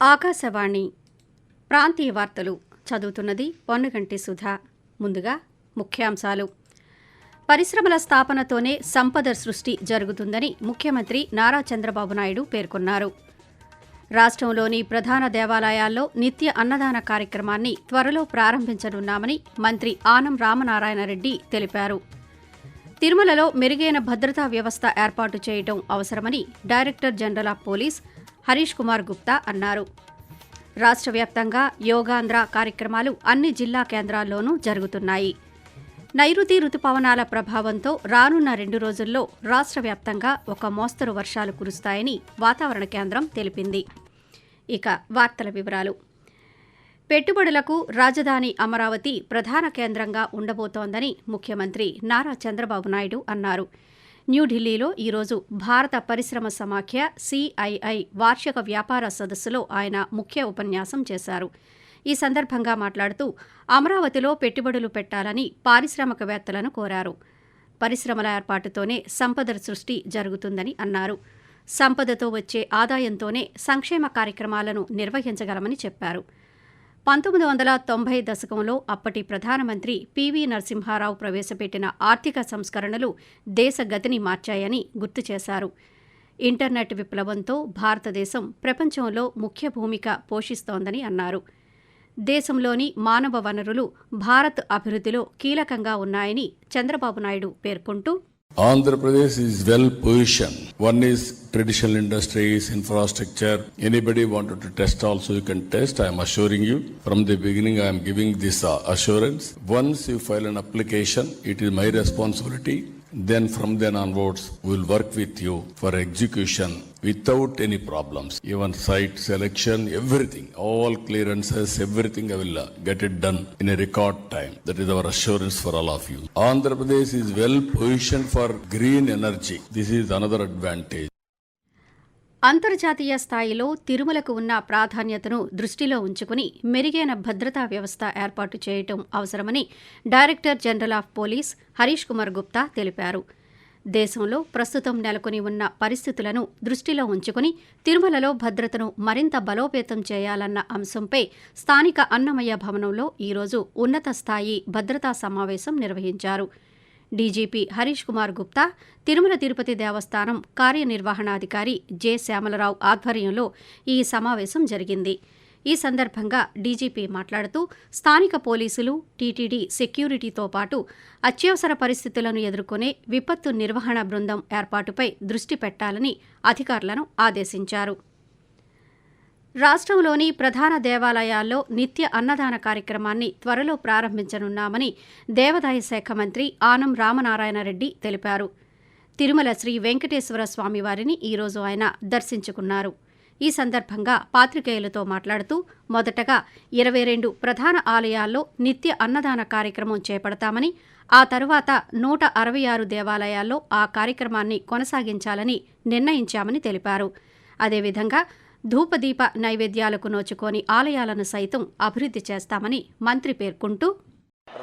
ఆకాశవాణి ప్రాంతీయ వార్తలు చదువుతున్నది పొన్నగంటి సుధా. ముందుగా ముఖ్యాంశాలు. పరిశ్రమల స్థాపనతోనే సంపద సృష్టి జరుగుతుందని ముఖ్యమంత్రి నారా చంద్రబాబు నాయుడు పేర్కొన్నారు. రాష్ట్రంలోని ప్రధాన దేవాలయాల్లో నిత్య అన్నదాన కార్యక్రమాన్ని త్వరలో ప్రారంభించనున్నామని మంత్రి ఆనం రామనారాయణరెడ్డి తెలిపారు. తిరుమలలో మెరుగైన భద్రతా వ్యవస్థ ఏర్పాటు చేయడం అవసరమని director general of police Harish Kumar Gupta అన్నారు. రాష్ట్ర వ్యాప్తంగా యోగాంధ్ర కార్యక్రమాలు అన్ని జిల్లా కేంద్రాల్లోనూ జరుగుతున్నాయి. నైరుతి రుతుపవనాల ప్రభావంతో రానున్న రెండు రోజుల్లో రాష్ట్ర వ్యాప్తంగా ఒక మోస్తరు వర్షాలు కురుస్తాయని వాతావరణ కేంద్రం తెలిపింది. ఇక వార్తల వివరాలు. పెట్టుబడులకు రాజధాని అమరావతి ప్రధాన కేంద్రంగా ఉండబోతోందని ముఖ్యమంత్రి నారా చంద్రబాబు నాయుడు అన్నారు. న్యూఢిల్లీలో ఈరోజు భారత పరిశ్రమ సమాఖ్య సిఐఐ వార్షిక వ్యాపార సదస్సులో ఆయన ముఖ్య ఉపన్యాసం చేశారు. ఈ సందర్భంగా మాట్లాడుతూ అమరావతిలో పెట్టుబడులు పెట్టాలని పారిశ్రామికవేత్తలను కోరారు. పరిశ్రమల ఏర్పాటుతోనే సంపద సృష్టి జరుగుతుందని అన్నారు. సంపదతో వచ్చే ఆదాయంతోనే సంక్షేమ కార్యక్రమాలను నిర్వహించగలమని చెప్పారు. పంతొమ్మిది వందల తొంభై దశకంలో అప్పటి ప్రధానమంత్రి పివి నరసింహారావు ప్రవేశపెట్టిన ఆర్థిక సంస్కరణలు దేశ గతిని మార్చాయని గుర్తు చేశారు. ఇంటర్నెట్ విప్లవంతో భారతదేశం ప్రపంచంలో ముఖ్య భూమిక పోషిస్తోందని అన్నారు. దేశంలోని మానవ వనరులు భారత్ అభివృద్ధిలో కీలకంగా ఉన్నాయని చంద్రబాబు నాయుడు పేర్కొంటూ Andhra Pradesh is well positioned. One is traditional industries, infrastructure. Anybody wanted to test also you can test. I am assuring you. From the beginning I am giving this uh, assurance. Once you file an application, it is my responsibility. Then from then onwards, we will work with you for execution without any problems. Even site selection, everything, all clearances, everything I will uh, get it done in a record time. That is our assurance for all of you. Andhra Pradesh is well positioned for green energy. This is another advantage. అంతర్జాతీయ స్థాయిలో తిరుమలకు ఉన్న ప్రాధాన్యతను దృష్టిలో ఉంచుకుని మెరుగైన భద్రతా వ్యవస్థ ఏర్పాటు చేయటం అవసరమని director general of police Harish Kumar Gupta తెలిపారు. దేశంలో ప్రస్తుతం నెలకొని ఉన్న పరిస్థితులను దృష్టిలో ఉంచుకుని తిరుమలలో భద్రతను మరింత బలోపేతం చేయాలన్న అంశంపై స్థానిక అన్నమయ్య భవనంలో ఈరోజు ఉన్నత స్థాయి భద్రతా సమావేశం నిర్వహించారు. డీజీపీ హరీష్ కుమార్ గుప్తా తిరుమల తిరుపతి దేవస్థానం కార్యనిర్వహణాధికారి జె. శ్యామలరావు ఆధ్వర్యంలో ఈ సమావేశం జరిగింది. ఈ సందర్భంగా డీజీపీ మాట్లాడుతూ స్థానిక పోలీసులు టీటీడీ సెక్యూరిటీతో పాటు అత్యవసర పరిస్థితులను ఎదుర్కొనే విపత్తు నిర్వహణ బృందం ఏర్పాటుపై దృష్టి పెట్టాలని అధికారులను ఆదేశించారు. రాష్ట్రంలోని ప్రధాన దేవాలయాల్లో నిత్య అన్నదాన కార్యక్రమాన్ని త్వరలో ప్రారంభించనున్నామని దేవాదాయ శాఖ మంత్రి ఆనం రామనారాయణరెడ్డి తెలిపారు. తిరుమల శ్రీ వెంకటేశ్వర స్వామివారిని ఈరోజు ఆయన దర్శించుకున్నారు. ఈ సందర్భంగా పాత్రికేయులతో మాట్లాడుతూ మొదటగా ఇరవై రెండు ప్రధాన ఆలయాల్లో నిత్య అన్నదాన కార్యక్రమం చేపడతామని ఆ తరువాత నూట అరవై ఆరు దేవాలయాల్లో ఆ కార్యక్రమాన్ని కొనసాగించాలని నిర్ణయించామని తెలిపారు. అదేవిధంగా ధూపదీప నైవేద్యాలకు నోచుకోని ఆలయాలను సైతం అభివృద్ధి చేస్తామని మంత్రి పేర్కొంటూ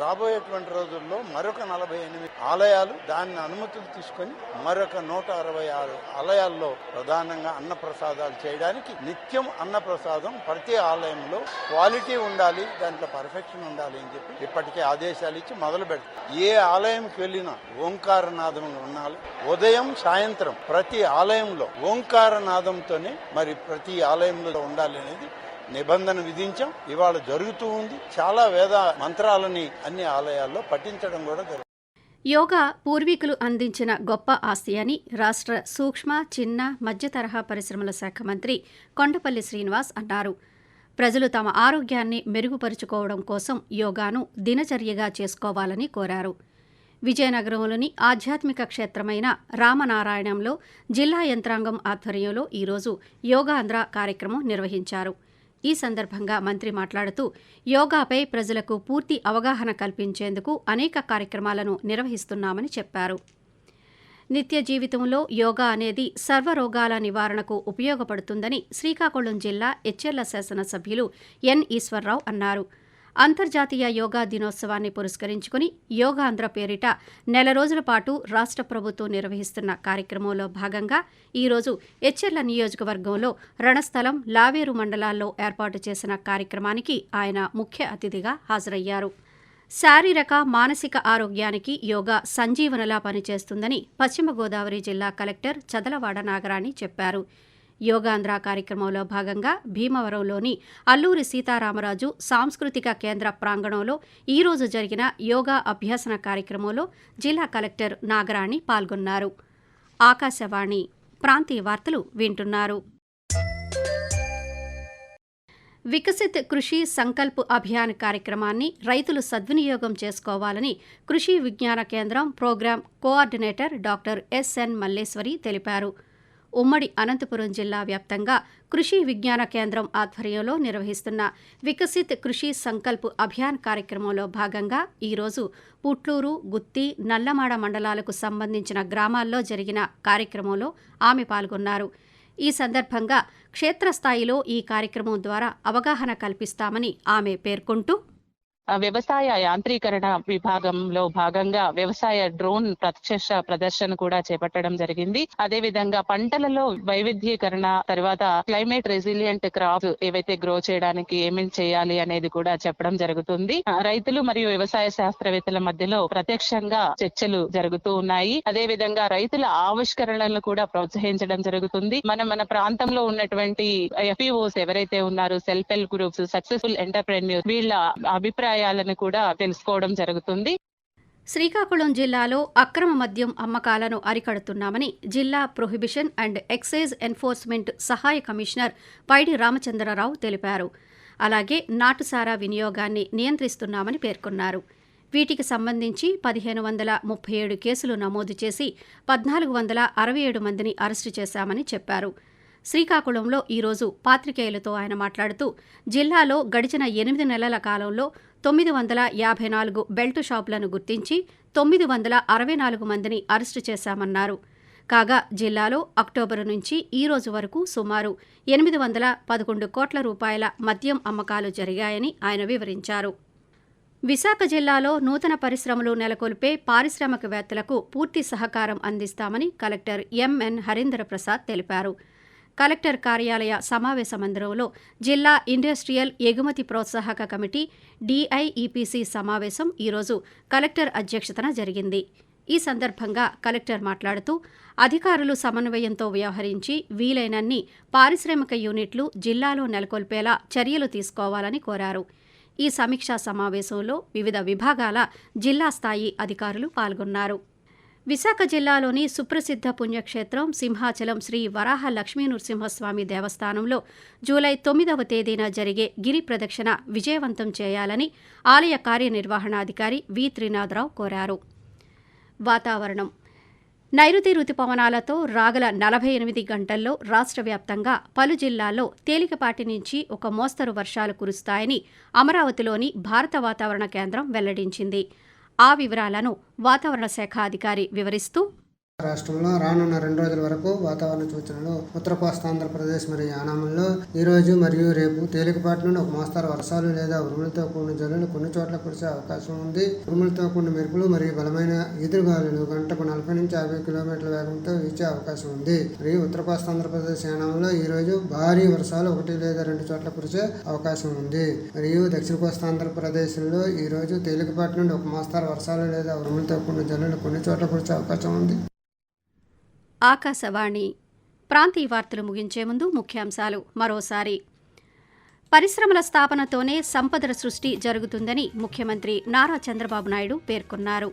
రాబోయేటువంటి రోజుల్లో మరొక నలభై ఎనిమిది ఆలయాలు దాని అనుమతులు తీసుకొని మరొక నూట అరవై ఆరు ఆలయాల్లో ప్రధానంగా అన్న ప్రసాదాలు చేయడానికి నిత్యం అన్న ప్రసాదం ప్రతి ఆలయంలో క్వాలిటీ ఉండాలి దాంట్లో పర్ఫెక్షన్ ఉండాలి అని చెప్పి ఇప్పటికే ఆదేశాలు ఇచ్చి మొదలు పెడతాం. ఏ ఆలయంకి వెళ్ళినా ఓంకారనాదం ఉండాలి. ఉదయం సాయంత్రం ప్రతి ఆలయంలో ఓంకారనాదంతోనే మరి ప్రతి ఆలయంలో ఉండాలి అనేది నిబంధన విధించాం. ఇవాళ జరుగుతూ ఉంది. చాలా వేద మంత్రాలని అన్ని ఆలయాల్లో పఠించడం కూడా జరుగుతుంది. యోగా పూర్వీకులు అందించిన గొప్ప ఆస్తి అని రాష్ట్ర సూక్ష్మ చిన్న మధ్య తరహా పరిశ్రమల శాఖ మంత్రి కొండపల్లి శ్రీనివాస్ అన్నారు. ప్రజలు తమ ఆరోగ్యాన్ని మెరుగుపరుచుకోవడం కోసం యోగాను దినచర్యగా చేసుకోవాలని కోరారు. విజయనగరంలోని ఆధ్యాత్మిక క్షేత్రమైన రామనారాయణంలో జిల్లా యంత్రాంగం ఆధ్వర్యంలో ఈరోజు యోగాంధ్ర కార్యక్రమం నిర్వహించారు. ఈ సందర్భంగా మంత్రి మాట్లాడుతూ యోగాపై ప్రజలకు పూర్తి అవగాహన కల్పించేందుకు అనేక కార్యక్రమాలను నిర్వహిస్తున్నామని చెప్పారు. నిత్య జీవితంలో యోగా అనేది సర్వరోగాల నివారణకు ఉపయోగపడుతుందని శ్రీకాకుళం జిల్లా ఎచ్చెర్ల శాసనసభ్యులు ఎన్ ఈశ్వర్రావు అన్నారు. అంతర్జాతీయ యోగా దినోత్సవాన్ని పురస్కరించుకుని యోగాంధ్ర పేరిట నెల రోజుల పాటు రాష్ట్ర ప్రభుత్వం నిర్వహిస్తున్న కార్యక్రమంలో భాగంగా ఈరోజు ఎచ్చెర్ల నియోజకవర్గంలో రణస్థలం లావేరు మండలాల్లో ఏర్పాటు చేసిన కార్యక్రమానికి ఆయన ముఖ్య అతిథిగా హాజరయ్యారు. శారీరక మానసిక ఆరోగ్యానికి యోగా సంజీవనలా పనిచేస్తుందని పశ్చిమ గోదావరి జిల్లా కలెక్టర్ చదలవాడ నాగరాణి చెప్పారు. యోగాంధ్ర కార్యక్రమంలో భాగంగా భీమవరంలోని అల్లూరి సీతారామరాజు సాంస్కృతిక కేంద్ర ప్రాంగణంలో ఈరోజు జరిగిన యోగా అభ్యాసన కార్యక్రమంలో జిల్లా కలెక్టర్ నాగరాణి పాల్గొన్నారు. ఆకాశవాణి ప్రాంతీయ వార్తలు వింటున్నారు. వికసిత్ కృషి సంకల్ప్ అభియాన్ కార్యక్రమాన్ని రైతులు సద్వినియోగం చేసుకోవాలని Krishi Vignana Kendram program coordinator doctor SN Malleswari తెలిపారు. ఉమ్మడి అనంతపురం జిల్లా వ్యాప్తంగా కృషి విజ్ఞాన కేంద్రం ఆధ్వర్యంలో నిర్వహిస్తున్న వికసిత్ కృషి సంకల్ప్ అభియాన్ కార్యక్రమంలో భాగంగా ఈరోజు పుట్లూరు గుత్తి నల్లమాడ మండలాలకు సంబంధించిన గ్రామాల్లో జరిగిన కార్యక్రమంలో ఆమె పాల్గొన్నారు. ఈ సందర్భంగా క్షేత్రస్థాయిలో ఈ కార్యక్రమం ద్వారా అవగాహన కల్పిస్తామని ఆమె పేర్కొంటూ వ్యవసాయ యాంత్రీకరణ విభాగంలో భాగంగా వ్యవసాయ డ్రోన్ ప్రత్యక్ష ప్రదర్శన కూడా చేపట్టడం జరిగింది. అదే విధంగా పంటలలో వైవిధ్యీకరణ తర్వాత క్లైమేట్ రెసిలియంట్ క్రాప్ ఏవైతే గ్రో చేయడానికి ఏమేమి చేయాలి అనేది కూడా చెప్పడం జరుగుతుంది. రైతులు మరియు వ్యవసాయ శాస్త్రవేత్తల మధ్యలో ప్రత్యక్షంగా చర్చలు జరుగుతూ ఉన్నాయి. అదే విధంగా రైతుల ఆవిష్కరణలను కూడా ప్రోత్సహించడం జరుగుతుంది. మనం మన ప్రాంతంలో ఉన్నటువంటి ఎఫ్ఈఓస్ ఎవరైతే ఉన్నారో self help groups successful entrepreneur వీళ్ళ అభిప్రాయం అభిప్రాయాలను కూడా తెలుసుకోవడం జరుగుతుంది. శ్రీకాకుళం జిల్లాలో అక్రమ మద్యం అమ్మకాలను అరికడుతున్నామని జిల్లా ప్రొహిబిషన్ అండ్ ఎక్సైజ్ ఎన్ఫోర్స్మెంట్ సహాయ కమిషనర్ పైడి రామచంద్రరావు తెలిపారు. అలాగే నాటుసారా వినియోగాన్ని నియంత్రిస్తున్నామని పేర్కొన్నారు. వీటికి సంబంధించి పదిహేను వందల ముప్పై ఏడు కేసులు నమోదు చేసి పద్నాలుగు వందల అరవై ఏడు మందిని అరెస్టు చేశామని చెప్పారు. శ్రీకాకుళంలో ఈరోజు పాత్రికేయులతో ఆయన మాట్లాడుతూ జిల్లాలో గడిచిన ఎనిమిది నెలల కాలంలో తొమ్మిది వందల యాభై నాలుగు బెల్ట్ షాపులను గుర్తించి తొమ్మిది వందల అరవై నాలుగు మందిని అరెస్టు చేశామన్నారు. కాగా జిల్లాలో అక్టోబరు నుంచి ఈ రోజు వరకు సుమారు ఎనిమిది వందల పదకొండు కోట్ల రూపాయల మద్యం అమ్మకాలు జరిగాయని ఆయన వివరించారు. విశాఖ జిల్లాలో నూతన పరిశ్రమలు నెలకొల్పే పారిశ్రామికవేత్తలకు పూర్తి సహకారం అందిస్తామని కలెక్టర్ ఎంఎన్ హరీంద్ర ప్రసాద్ తెలిపారు. కలెక్టర్ కార్యాలయ సమావేశ మందిరంలో జిల్లా ఇండస్ట్రియల్ ఎగుమతి ప్రోత్సాహక కమిటీ డిఐఈపిసి సమావేశం ఈరోజు కలెక్టర్ అధ్యక్షతన జరిగింది. ఈ సందర్భంగా కలెక్టర్ మాట్లాడుతూ అధికారులు సమన్వయంతో వ్యవహరించి వీలైనన్ని పారిశ్రామిక యూనిట్లు జిల్లాలో నెలకొల్పేలా చర్యలు తీసుకోవాలని కోరారు. ఈ సమీక్షా సమావేశంలో వివిధ విభాగాల జిల్లా స్థాయి అధికారులు పాల్గొన్నారు. విశాఖ జిల్లాలోని సుప్రసిద్ధ పుణ్యక్షేత్రం సింహాచలం శ్రీ వరాహ లక్ష్మీ నృసింహస్వామి దేవస్థానంలో జూలై తొమ్మిదవ తేదీన జరిగే గిరి ప్రదక్షిణ విజయవంతం చేయాలని ఆలయ కార్యనిర్వహణాధికారి వి. త్రినాథరావు కోరారు. వాతావరణం. నైరుతి రుతుపవనాలతో రాగల నలభై ఎనిమిది గంటల్లో రాష్ట్ర వ్యాప్తంగా పలు జిల్లాల్లో తేలికపాటి నుంచి ఒక మోస్తరు వర్షాలు కురుస్తాయని అమరావతిలోని భారత వాతావరణ కేంద్రం వెల్లడించింది. ఆ వివరాలను వాతావరణ శాఖ అధికారి వివరిస్తూ రాష్ట్రంలో రానున్న రెండు రోజుల వరకు వాతావరణ సూచనలు ఉత్తర కోస్తా ఆంధ్రప్రదేశ్ మరియు యానాముల్లో ఈ రోజు మరియు రేపు తేలికపాటి నుండి ఒక మోస్తారు వర్షాలు లేదా ఉరుములతో కూడిన జల్లులు కొన్ని చోట్ల కురిసే అవకాశం ఉంది. ఉరుములతో కూడిన మెరుపులు మరియు బలమైన ఎదురుగాలులు గంటకు నలభై నుంచి యాభై కిలోమీటర్ల వేగంతో వీచే అవకాశం ఉంది. మరియు ఉత్తర కోస్తా ఆంధ్రప్రదేశ్ యానాంలో ఈ రోజు భారీ వర్షాలు ఒకటి లేదా రెండు చోట్ల కురిసే అవకాశం ఉంది. మరియు దక్షిణ కోస్తా ఆంధ్రప్రదేశ్లో ఈ రోజు తేలికపాటి నుండి ఒక మోస్తారు వర్షాలు లేదా ఉరుములతో కూడిన జల్లులు కొన్ని చోట్ల కురిసే అవకాశం ఉంది. ఆకాశవాణి. ప్రాంతీయ వార్తలు ముగించే ముందు ముఖ్యాంశాలు. మరోసారి పరిశ్రమల స్థాపనతోనే సంపదల సృష్టి జరుగుతుందని ముఖ్యమంత్రి నారా చంద్రబాబు నాయుడు పేర్కొన్నారు.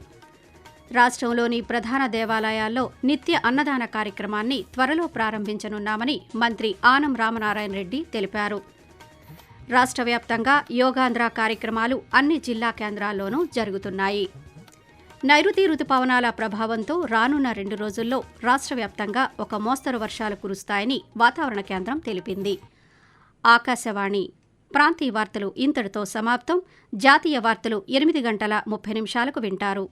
రాష్ట్రంలోని ప్రధాన దేవాలయాల్లో నిత్య అన్నదాన కార్యక్రమాన్ని త్వరలో ప్రారంభించనున్నామని మంత్రి ఆనం రామనారాయణ రెడ్డి తెలిపారు. రాష్ట్ర వ్యాప్తంగా యోగాంధ్ర కార్యక్రమాలు అన్ని జిల్లా కేంద్రాల్లోనూ జరుగుతున్నాయి. నైరుతి రుతుపవనాల ప్రభావంతో రానున్న రెండు రోజుల్లో రాష్ట్ర వ్యాప్తంగా ఒక మోస్తరు వర్షాలు కురుస్తాయని వాతావరణ కేంద్రం తెలిపింది. ఆకాశవాణి ప్రాంతీయ వార్తలు ఇంతటితో సమాప్తం. జాతీయ వార్తలు ఎనిమిది గంటల ముప్పై నిమిషాలకు వింటారు.